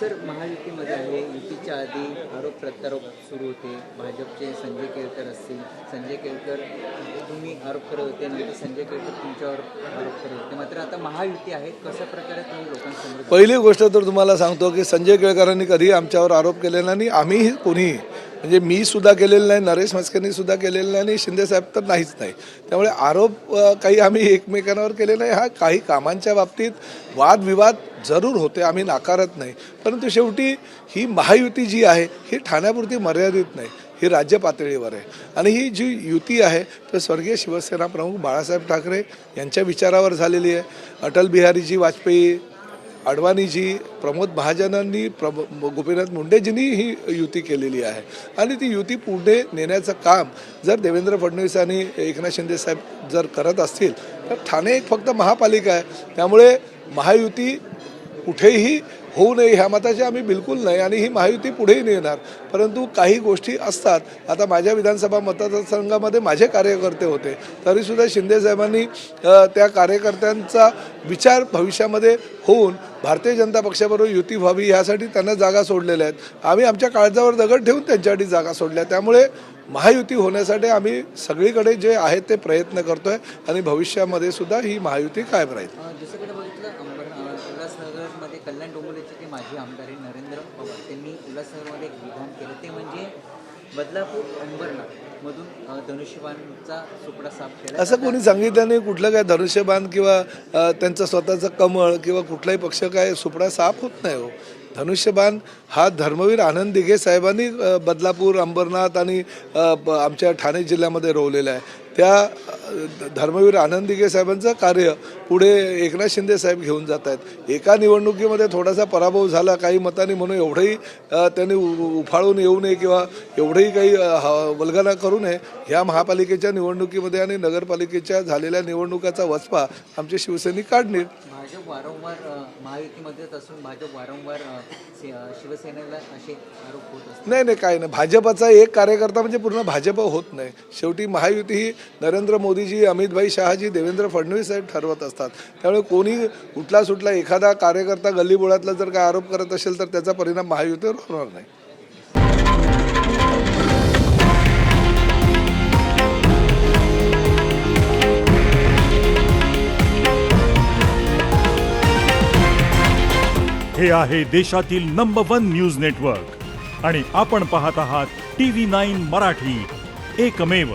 Sir महायुतीमध्ये आहे. युतीच्या आधी आरोप प्रत्यारोप सुरू होते. भाजपचे संजय केळकर असतील. संजय केळकर तुम्ही आरोप करत होते. नंतर संजय केळकर तुमच्यावर आरोप करत होते. मात्र आता महायुती आहे. कशा प्रकारे तुम्ही लोकांसमोर पहिली गोष्ट तर तुम्हाला सांगतो की संजय केळकरांनी कधी आमच्यावर आरोप केलेला नाही. आम्हीही कोणीही म्हणजे मी सुद्धा केलेलं नाही नरेश म्हस्केंनी सुद्धा केलेलं नाही आणि शिंदेसाहेब तर नाहीच नाही. त्यामुळे आरोप काही आम्ही एकमेकांवर केले नाही. हा काही कामांच्या बाबतीत वादविवाद जरूर होते आम्ही नाकारत नाही. परंतु शेवटी ही महायुती जी आहे ही ठाण्यापुरती मर्यादित नाही ही राज्य पातळीवर आहे. आणि ही जी युती आहे तर स्वर्गीय शिवसेना प्रमुख बाळासाहेब ठाकरे यांच्या विचारावर झालेली आहे. अटल बिहारीजी वाजपेयी अडवाणीजी प्रमोद महाजनांनी प्रभ गोपीनाथ मुंडेजींनी ही युती केलेली आहे. आणि ती युती पुढे नेण्याचं काम जर देवेंद्र फडणवीस आणि एकनाथ शिंदे साहेब जर करत असतील तर ठाणे एक फक्त महापालिका आहे. त्यामुळे महायुती कुठेही होऊ नये ह्या मताचे आम्ही बिलकुल नाही आणि ही महायुती पुढेही नेणार परंतु काही गोष्टी असतात. आता माझ्या विधानसभा मतदारसंघामध्ये माझे कार्यकर्ते होते. तरीसुद्धा शिंदेसाहेबांनी त्या कार्यकर्त्यांचा विचार भविष्यामध्ये होऊन भारतीय जनता पक्षाबरोबर युती व्हावी ह्यासाठी त्यांना जागा सोडलेल्या आहेत. आम्ही आमच्या काळजावर दगड ठेवून त्यांच्यासाठी जागा सोडल्या. त्यामुळे महायुती होण्यासाठी आम्ही सगळीकडे जे आहेत ते प्रयत्न करतोय आणि भविष्यामध्ये सुद्धा ही महायुती कायम राहील. कल्याण डोंबिवलीचे जे माजी आमदार आहे नरेंद्र पवार. त्यांनी उल्हासनगरमध्ये एक विधान केलं. ते म्हणजे बदलापूर अंबरनाथ मधून अ, धनुष्यबाणचा सुपडा साफ केला. असं कोणी सांगितलं नाही? कुठलं काय धनुष्यबाण किंवा त्यांचं स्वतःचं कमळ किंवा कुठलाही पक्ष काय सुपडा साफ होत नाही हो. धनुष्यबाण हा धर्मवीर आनंद दिघे साहेबांनी बदलापूर अंबरनाथ आणि आमच्या ठाणे जिल्ह्यामध्ये रोवलेला आहे. त्या धर्मवीर आनंद दिघे साहेबांचं कार्य पुढे एकनाथ शिंदे साहेब घेऊन जात आहेत एका निवडणुकीमध्ये थोडासा पराभव झाला काही मतांनी म्हणून एवढंही त्यांनी उ- उफाळून येऊ नये किंवा एवढंही काही वल्गना करू नये ह्या महापालिकेच्या निवडणुकीमध्ये आणि नगरपालिकेच्या झालेल्या निवडणुकाचा वचपा आमचे शिवसैनिक काढणे भाजप वारंवार महायुतीमध्येच असून भाजप वारंवार शिवसेनेला असे आरोप होत नाही नाही काय नाही. भाजपचा एक कार्यकर्ता म्हणजे पूर्ण भाजप होत नाही. शेवटी महायुती ही नरेंद्र मोदीजी अमितभाई शहाजी देवेंद्र फडणवीस साहेब ठरवत असतात. त्यामुळे कोणी कुठला सुटला एखादा कार्यकर्ता गल्लीबोळातला जर काय आरोप करत असेल तर त्याचा परिणाम महायुतीवर होणार नाही. हे आहे देशातील नंबर वन न्यूज नेटवर्क आणि आपण पाहत आहात टी व्ही नाईन मराठी. एकमेव.